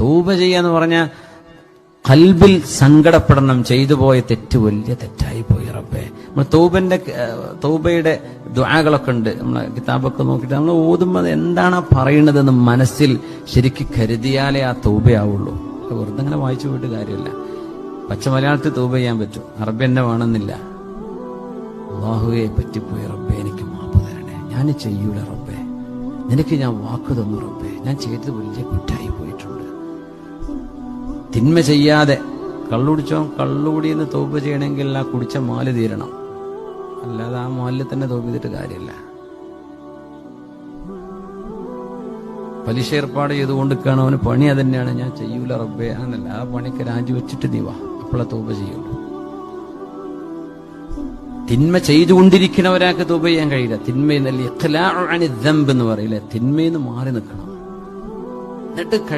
തൂബ ചെയ്യാന്ന് പറഞ്ഞാൽ കൽബിൽ സങ്കടപ്പെടണം ചെയ്തു പോയ തെറ്റ് വലിയ തെറ്റായി പോയി റബ്ബേ. നമ്മൾ തൗബന്റെ തൗബയുടെ ദ്വാകളൊക്കെ ഉണ്ട്. നമ്മളെ കിതാബൊക്കെ നോക്കിയിട്ട് നമ്മൾ ഓതുമ്പോൾ എന്താണ് പറയണതെന്ന് മനസ്സിൽ ശരിക്ക് കരുതിയാലേ ആ തൗബയാവുള്ളൂ. വെറുതെ അങ്ങനെ വായിച്ചു പോയിട്ട് കാര്യമില്ല. പച്ച മലയാളത്തിൽ തൂബ ചെയ്യാൻ പറ്റും. അറബി എന്നെ വേണമെന്നില്ല. അള്ളാഹുവെ പറ്റിപ്പോയി റബ്ബെ എനിക്ക് മാപ്പ് തരണേ. ഞാൻ ചെയ്യൂല റബ്ബെ. നിനക്ക് ഞാൻ വാക്ക് തന്നു റബ്ബെ. ഞാൻ ചെയ്തത് വലിയ കുറ്റായി പോയിട്ടുണ്ട്. തിന്മ ചെയ്യാതെ കള്ളുടിച്ചോ കള്ളുകൂടിയെന്ന് തോപ്പ് ചെയ്യണമെങ്കിൽ ആ കുടിച്ച മാൽ തീരണം. അല്ലാതെ ആ മാലിൽ തന്നെ തോപ്പ് ചെയ്തിട്ട് കാര്യമില്ല. പലിശ ഏർപ്പാട് ചെയ്തുകൊണ്ടിരിക്കുകയാണ് അവന് പണി അതന്നെയാണ്. ഞാൻ ചെയ്യൂല റബ്ബെ എന്നല്ല ആ പണിക്ക് രാജിവെച്ചിട്ട് നീ വാ. അപ്പോഴെ തോപ ചെയ്യുള്ളൂ. തിന്മ ചെയ്തുകൊണ്ടിരിക്കുന്ന ഒരാൾക്ക് തോപ ചെയ്യാൻ കഴിയില്ല. തിന്മയെന്നല്ല എന്ന് പറയില്ല? തിന്മയെന്ന് മാറി നിൽക്കണം. എന്നിട്ട്